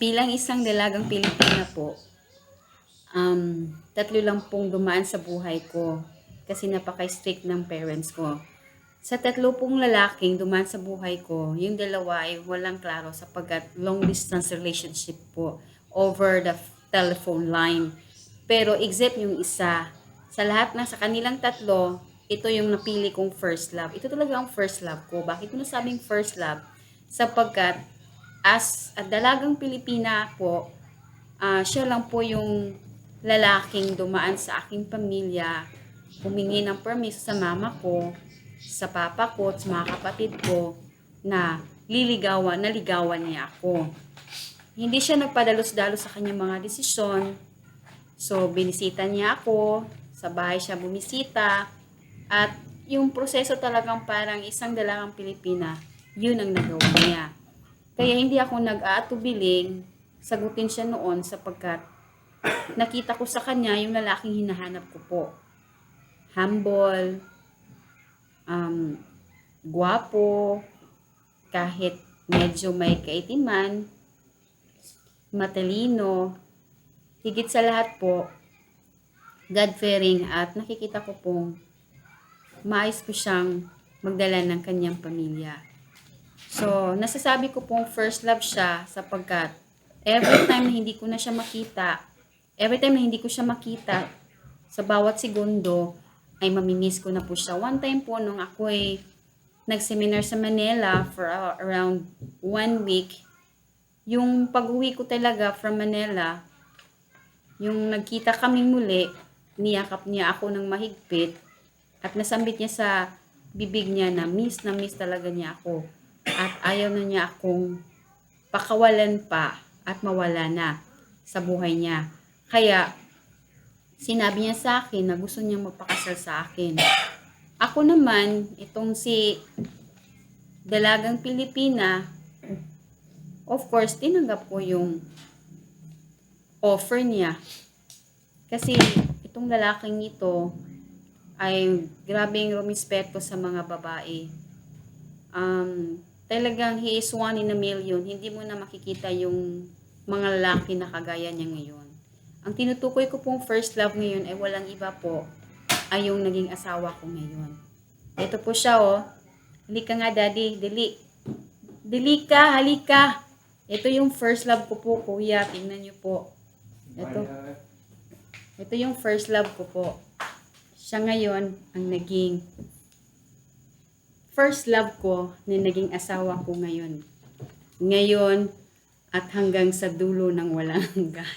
bilang isang dalagang Pilipina po, um, tatlo lang pong dumaan sa buhay ko kasi napaka-strict ng parents ko. Sa tatlo pong lalaking dumaan sa buhay ko, yung dalawa ay walang klaro sapagkat long distance relationship po over the telephone line. Pero except yung isa, sa lahat na sa kanilang tatlo, ito yung napili kong first love. Ito talaga ang first love ko. Bakit ko nasabing first love? Sapagkat as a dalagang Pilipina po, ah, siya lang po yung lalaking dumaan sa aking pamilya, humingi ng permiso sa mama ko, sa papa ko, sa mga kapatid ko, na liligawan, naligawan niya ako. Hindi siya nagpadalos-dalos sa kanyang mga desisyon. So, binisita niya ako, sa bahay siya bumisita, at yung proseso talagang parang isang dalagang Pilipina, yun ang nagawa niya. Kaya hindi ako nag-aatubiling, sagutin siya noon sapagkat nakita ko sa kanya yung lalaking hinahanap ko po. Humble, um, guwapo, kahit medyo may kaitiman, matalino, higit sa lahat po, God-fearing at nakikita ko pong maayos ko siyang magdala ng kanyang pamilya. So, nasasabi ko pong first love siya sapagkat every time na hindi ko na siya makita, every time na hindi ko siya makita, sa bawat segundo, ay mamimiss ko na po siya. One time po, nung ako ay nag-seminar sa Manila for around one week, yung pag-uwi ko talaga from Manila, yung nagkita kaming muli, niyakap niya ako ng mahigpit at nasambit niya sa bibig niya na miss na miss talaga niya ako at ayaw na niya akong pakawalan pa at mawala na sa buhay niya. Kaya sinabi niya sa akin na gusto niyang magpakasal sa akin. Ako naman, itong si dalagang Pilipina, of course, tinanggap ko yung offer niya. Kasi itong lalaking ito ay grabing rumispeto sa mga babae. Um, talagang he is one in a million. Hindi mo na makikita yung mga lalaki na kagaya niya ngayon. Ang tinutukoy ko pong first love ngayon ay walang iba po ay yung naging asawa ko ngayon. Ito po siya oh. Halika nga daddy, dali. Dali ka, halika. Ito yung first love ko po, kuya. Tingnan niyo po. Ito. Ito yung first love ko po. Siya ngayon ang naging first love ko na naging asawa ko ngayon. Ngayon at hanggang sa dulo ng walang hanggan.